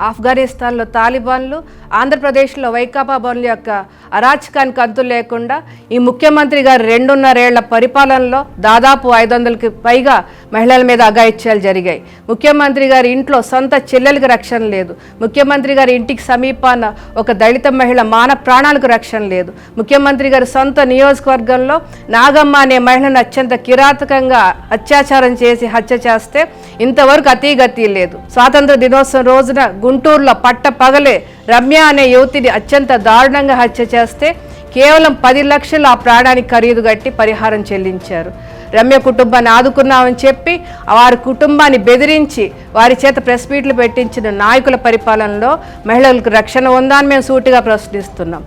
ఆఫ్ఘనిస్తాన్లో తాలిబాన్లు ఆంధ్రప్రదేశ్లో వైకాపా బనుల యొక్క అరాచకానికి అంతు లేకుండా ఈ ముఖ్యమంత్రి గారు రెండున్నరేళ్ళ పరిపాలనలో దాదాపు ఐదు వందలకి పైగా మహిళల మీద అఘాయిత్యాలు జరిగాయి. ముఖ్యమంత్రి గారి ఇంట్లో సొంత చెల్లెలకు రక్షణ లేదు. ముఖ్యమంత్రి గారి ఇంటికి సమీపాన ఒక దళిత మహిళ మాన ప్రాణాలకు రక్షణ లేదు. ముఖ్యమంత్రి గారి సొంత నియోజకవర్గంలో నాగమ్మ అనే మహిళను అత్యంత కిరాతకంగా అత్యాచారం చేసి హత్య చేస్తే ఇంతవరకు అతీగతి లేదు. స్వాతంత్ర దినోత్సవం రోజున గుంటూరులో పట్ట పగలే రమ్య అనే యువతిని అత్యంత దారుణంగా హత్య చేస్తే కేవలం పది లక్షలు ఆ ప్రాణానికి ఖరీదు కట్టి పరిహారం చెల్లించారు. రమ్య కుటుంబాన్ని ఆదుకున్నామని చెప్పి వారి కుటుంబాన్ని బెదిరించి వారి చేత ప్రెస్ మీట్లు పెట్టించిన నాయకుల పరిపాలనలో మహిళలకు రక్షణ ఉందా అని మేము సూటిగా ప్రశ్నిస్తున్నాం.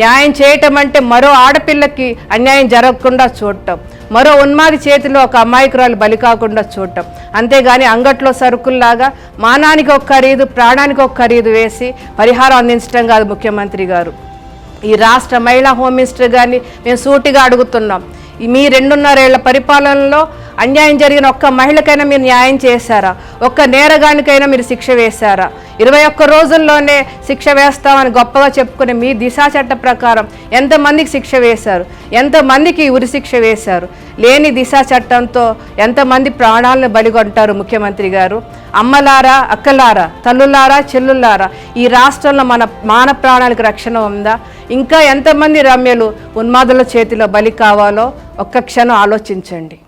న్యాయం చేయటం అంటే మరో ఆడపిల్లకి అన్యాయం జరగకుండా చూడటం. మరో ఉన్మాది చేతిలో ఒక అమాయకురాలు బలి కాకుండా చూడటం. అంతేగాని అంగట్లో సరుకుల్లాగా మానానికి ఒక ఖరీదు ప్రాణానికి ఒక ఖరీదు వేసి పరిహారం అందించడం కాదు ముఖ్యమంత్రి గారు. ఈ రాష్ట్ర మహిళా హోమ్ మినిస్టర్ గారిని మేము సూటిగా అడుగుతున్నాం. మీ రెండున్నరేళ్ళ పరిపాలనలో అన్యాయం జరిగిన ఒక్క మహిళకైనా మీరు న్యాయం చేశారా? ఒక్క నేరగానికైనా మీరు శిక్ష వేశారా? ఇరవై ఒక్క రోజుల్లోనే శిక్ష వేస్తామని గొప్పగా చెప్పుకునే మీ దిశా చట్ట ప్రకారం ఎంతమందికి శిక్ష వేశారు? ఎంతమందికి ఉరి శిక్ష వేశారు? లేని దిశా చట్టంతో ఎంతమంది ప్రాణాలను బలిగొంటారు ముఖ్యమంత్రి గారు? అమ్మలారా అక్కలారా తల్లులారా చెల్లులారా ఈ రాష్ట్రంలో మన మాన ప్రాణాలకు రక్షణ ఉందా? ఇంకా ఎంతమంది రమ్యలు ఉన్మాదుల చేతిలో బలి కావాలో? ఒక్క క్షణం ఆలోచించండి.